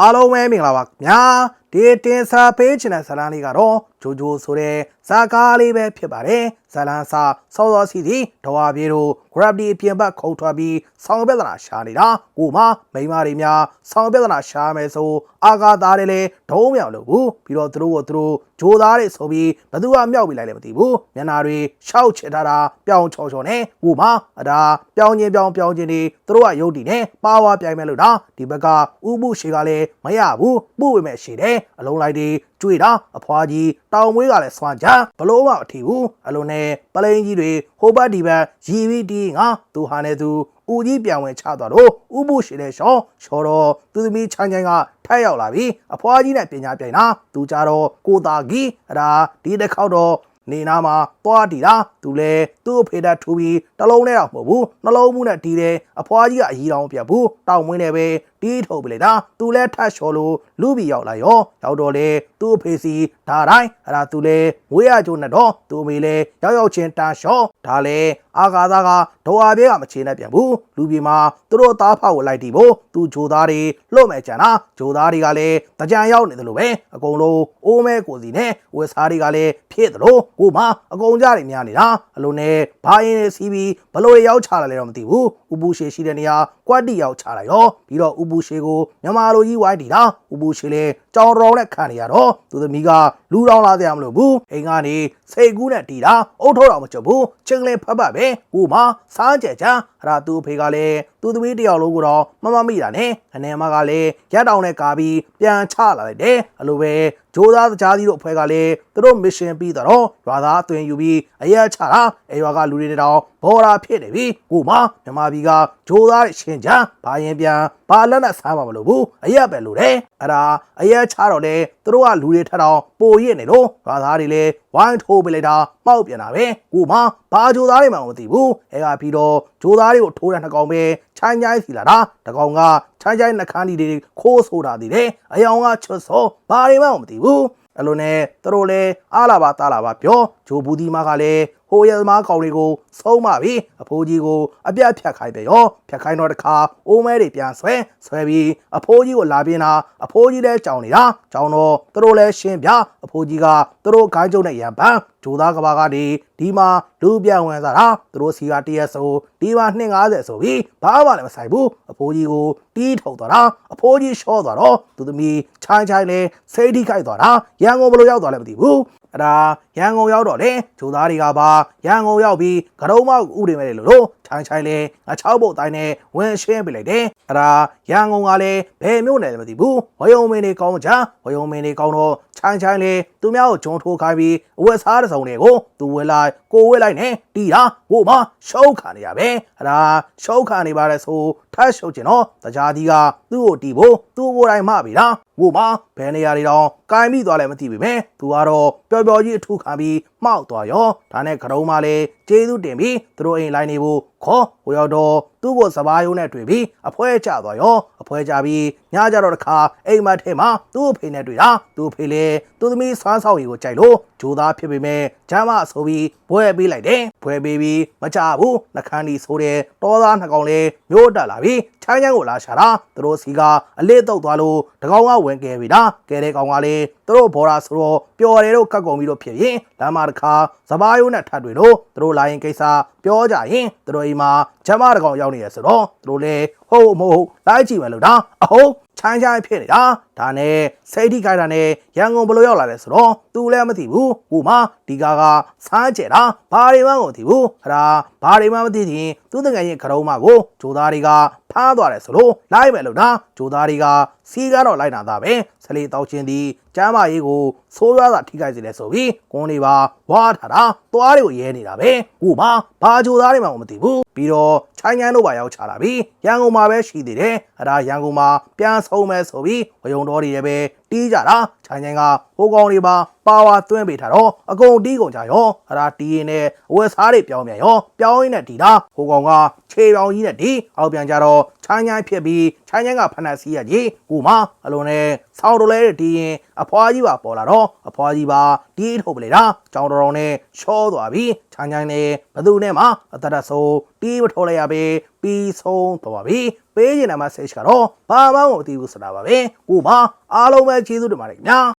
အားလုံးပဲမင်္ဂလာပါခင်ဗျာဒီတင်စာပေးချင်တဲ့ဇာတ်လမ်းလေးကတော့ဂျိုဂျိုဆိုတဲ့ဇာကားလေးပဲဖြစ်ပါတယ်ဇာတ်လမ်းစာစောစောစီစီဒေါ်ဝပြေတို့ gravity အပြင်ဘက်ခုန်ထွက်ပြီးဆောင်းပြဿနာရှာနေတာကိုမမိန်းမတွေများဆောင်းပြဿနာရှာမယ်ဆိုအာဃာသားတွေလည်းဒုံးမြောင်လို့ဘူးပြီးတော့သူတို့ကသူတို့ဂျိုသားတွေဆိုပြီးဘသူကမြောက်ပြီးလိုက်လည်းမသိဘူးမျက်နာတွေရှောက်ချစ်ထားတာပြောင်းချော်ချော်နဲ့ကိုမအဒါပြောင်းချင်းပြောင်းပြောင်းချင်းတွေသူတို့ကရုပ်တည်နဲ့ပါဝါပြိုင်မဲ့လို့ဒါဒီဘက်ကဥပုရှေကလည်းမရဘူးပို့ဝေမဲ့ရှိတယ်အလုံးလိုက်တွေ ကျွေတာအဖွာကြီးတောင်မွေးကလည်းစွမ်းကြဘလို့မှအထီဘူးအလုံးနဲ့ပလိန်ကြီးတွေဟိုဘက်ဒီဘက်ရီဗီတီငါသူဟာနဲ့သူဦးကြီးပြန်ဝင်ချသွားတော့ဥပုရှေတဲ့ရှောင်းချော်တော့သူသမီးချမ်းချမ်းကထက်ရောက်လာပြီအဖွာကြီးနဲ့ပညာပြိုင်တာသူကြတော့ကိုတာကြီးအဒါဒီတစ်ခေါက်တော့နေနာမှာသွားတီတာသူလဲသူ့အဖေတက်ထူပြီးတစ်လုံးနဲ့တော့မဟုတ်ဘူးနှလုံးမှုနဲ့တီးတယ်အဖွားကြီးကအကြီးတောင်ပြတ်ဘူးတောင်မွင်းနဲ့ပဲ တီးထုတ်ပလိုက်တာသူလဲထတ်လျှော်လို့လူပြီးရောက်လာရောရောက်တော့လေသူ့အဖေစီဒါတိုင်းအဲ့ဒါသူလဲငွေရကျိုးနဲ့တော့သူအမေလဲရောက်ရောက်ချင်းတန်လျှော်ဒါလဲအာဃာသားကဒေါ်အားပြဲကမချေနဲ့ပြန်ဘူးလူပြေမှာသူတို့သားဖောက်ကိုလိုက်တီးဖို့သူဂျိုသားတွေလွတ်မဲ့ကြံတာဂျိုသားတွေကလည်းတကြံရောက်နေတယ်လို့ပဲအကုန်လုံးအိုးမဲကိုစီနဲ့ဝက်စားတွေကလည်းဖြစ်တယ်လို့ကိုမအကုန်ကြတွေများနေတာအလိုနဲ့ဘာရင်နဲ့စီးပြီးဘလို့ရောက်ချလာလဲတော့မသိဘူးဥပူရှေရှိတဲ့နေရာကွက်တီရောက်ချလာရောပြီးတော့ဥပူရှေကိုမြန်မာလိုကြီးဝိုင်းတီတာဥပူရှေလဲကြောင်တော်နဲ့ခံနေရတော့သူသမီးကလူတောင်လာကြရမလို့ဘူးအိမ်ကနေစိတ်ကူးနဲ့တီတာအုတ်ထောတော်မချဘူးချင်းကလေးဖတ်ပတ်ပဲကိုမစားကြကြ အဲ့ဒါသူ့အဖေကလည်းသူသမီးတယောက်လုံးကိုတော့မမမိတာနဲ့အနေမကလည်းရက်တောင်နဲ့ကာပြီးပြန်ချလာလိုက်တယ်အလိုပဲဂျိုးသားတကြားစီတို့အဖွဲ့ကလည်းသူတို့ mission ပြီးတော့ရွာသားအသွင်ယူပြီးအရက်ချတာအဲရွာကလူတွေတောင်ဘော်ရာဖြစ်နေပြီကိုမမြန်မာပြည်ကဂျိုးသားရှင်ချမ်းဘာရင်ပြန်ဘာလက်နဲ့စားမှာမလို့ဘူးအရက်ပဲလို့တယ်အဲ့ဒါအရက်ချတော့လေသူတို့ကလူတွေထက်တောင်ပိုရစ်နေလို့ရွာသားတွေလည်းဝိုင်းထိုးပေးလိုက်တာမှောက်ပြန်တာပဲကိုမ ဘာဂျိုးသားတွေမှမသိဘူးအဲကပြီးတော့ဂျိုးသားတွေကိုထိုးတဲ့နှကောင်ပဲချိုင်းချိုင်းစီလာတာတကောင်ကချိုင်းချိုင်းနှခမ်းဒီတွေခိုးဆိုတာတည်တယ်အယောင်ကချွတ်စောဘာတွေမှမသိဘူးအဲ့လိုနဲ့သူတို့လည်းအားလာပါတာလာပါပြောဂျိုဘူးဒီမားကလည်းဟိုရသမားကောင်တွေကိုဆုံးမပြီအဖိုးကြီးကိုအပြတ်ဖြတ်ခိုင်းပဲရောဖြတ်ခိုင်းတော့တခါအိုးမဲတွေပြန်ဆွဲဆွဲပြီးအဖိုးကြီးကိုလာပြင်းတာအဖိုးကြီးလည်းကြောင်နေတာကြောင်တော့သူတို့လည်းရှင်းပြအဖိုးကြီးကသူတို့ခိုင်းကျုံနဲ့ရံပန်းဂျိုသားကဘာကနေဒီမှာလူပြန်ဝင်စားတာသူတို့စီကတရက်ဆိုဒီမှာ250ဆိုပြီးဘာမှလည်းမဆိုင်ဘူးအဖိုးကြီးကိုတီးထုတ်သွားတာအဖိုးကြီးရှော့သွားတော့သူသမီးချိုင်းချိုင်းလေးစိတ်ထိခိုက်သွားတာရန်ကုန်ဘယ်လိုရောက်သွားလဲမသိဘူး အဲ့ဒါရန်ကုန်ရောက်တော့လေဂျိုသားတွေကပါရန်ကုန်ရောက်ပြီးကရုံးမောက်ဥတွေမဲ့လို့လို့ချိုင်းချိုင်းလေးငါချောက်ပုတ်တိုင်းနဲ့ဝင်ရှင်းပြလိုက်တယ်အဲ့ဒါရန်ကုန်ကလည်းဘယ်မြို့နယ်လဲမသိဘူးဝယုံမင်းတွေကောင်းကြဝယုံမင်းတွေကောင်းတော့ချိုင်းချိုင်းလေးသူများကိုဂျုံထိုးခိုင်းပြီးအဝက်စားတဲ့စုံတွေကိုသူဝဲလိုက်ကိုဝဲလိုက်နဲ့တီးတာဟိုမှာရှုံးခံနေရပဲအဲ့ဒါရှုံးခံနေပါတဲ့ဆိုထတ်ရှုပ်ကျင်တော့တကြားဒီကသူ့ကိုတီးဖို့သူ့ကိုယ်တိုင်မှပြီလား ဟိုမှာဘယ်နေရာတွေတော့ကိုင်းမိသွားလဲမသိပြီပဲသူကတော့ပျော်ပျော်ကြီးအထူးခံပြီးမှောက်သွားရောဒါနဲ့ကရုံးမလေးကျေးဇူးတင်ပြီးသူတို့အိမ်လိုက်နေဖို့ ခေါ်ဟိုရောက်တော့သူ့ကိုစပားယုံနဲ့တွေ့ပြီးအဖွဲကျသွားရောအဖွဲကျပြီးညကြတော့တခါအိမ်မထဲမှာသူ့အဖေနဲ့တွေ့တာသူ့အဖေလေသူ့သမီးဆွမ်းဆောင်ရီကိုကြိုက်လို့ဂျိုသားဖြစ်ပေမဲ့ဂျမ်းမဆိုပြီးဘွဲပေးလိုက်တယ်ဘွဲပေးပြီးမကြဘူးနှခမ်းဒီဆိုတဲ့တောသားနှကောင်လေးမျိုးတက်လာပြီးချမ်းချမ်းကိုလာရှာတာသူတို့စီကအလေးတုတ်သွားလို့တကောင်ကဝင်ကဲပြီလားကဲတဲ့ကောင်ကလည်းသူတို့ဘော်ရာဆိုတော့ပျော်တယ်လို့ကတ်ကုန်ပြီးတော့ဖြစ်ရင်လမ်းမတစ်ခါစပားယုံနဲ့ထပ်တွေ့လို့သူတို့လာရင်ကိစ္စပြောကြရင်သူတို့အိမ်မှာဂျမ်းမတကောင်ရောက်နေရဆိုတော့သူတို့လည်းဟုတ်မဟုတ်လိုက်ကြည့်မယ်လို့ဒါအဟုတ်ချမ်းချမ်းဖြစ်နေတာဒါနဲ့စိတ်ထိခိုက်တာနဲ့ရန်ကုန်ဘလို့ရောက်လာလဲဆိုတော့သူလည်းမသိဘူးဟိုမှာဒီကာကစားကျဲတာဘာတွေမှမသိဘူးဟရာဘာတွေမှမသိရင်သူ့တငယ်ချင်းခရုံးမကိုဂျိုသားတွေကဖားသွားတယ်ဆိုလို့လိုက်မယ်လို့ဒါဂျိုသားတွေကစီးကားတော့လိုက်နာတာပဲဆလေတောက်ချင်းဒီကျမ်းမာရေးကိုဆိုးရွားတာထိခိုက်စေတယ်ဆိုပြီးကွန်တွေပါဝါထားတာသွားတွေကိုရဲနေတာပဲဟိုမှာဘာဂျိုသားတွေမှမသိဘူးပြီးတော့ချိုင်းချမ်းတို့ပါရောက်ချလာပြီရန်ကုန်မှာပဲရှိသေးတယ်အဲ့ဒါရန်ကုန်မှာပြန်ဆုံးမဲ့ဆိုပြီးဝယုံတော်တွေလည်းပဲ တီးကြတာချိုင်းချမ်းကဟိုကောင်တွေပါပါဝါသွင်းပေးထားတော့အကုန်တီးကုန်ကြရောအဲ့ဒါတီးရင်နဲ့အဝက်စားတွေပြောင်းပြန်ရောပြောင်းရင်းနဲ့တီးတာဟိုကောင်ကခြေပြောင်ကြီးနဲ့တီးအောက်ပြန်ကြတော့ချိုင်းချိုင်းဖြစ်ပြီး ချိုင်းချမ်းကဖဏစီရကြီးကိုမအလုံးနဲ့ဆောင်းတော်လဲတီးရင်အဖွားကြီးပါပေါ်လာတော့အဖွားကြီးပါတီးထုတ်ပလေတာကြောင်တော်တော်နဲ့ချောသွားပြီချိုင်းချမ်းနဲ့ဘသူနဲ့မှအတရဆိုးတီးမထုတ်လိုက်ရပဲပြီးဆုံးသွားပြီပေးချင်တဲ့ message ကတော့ဘာမှမသိဘူးဆိုတာပါပဲကိုမအားလုံးပဲကျေးဇူးတင်ပါတယ်ခင်ဗျာ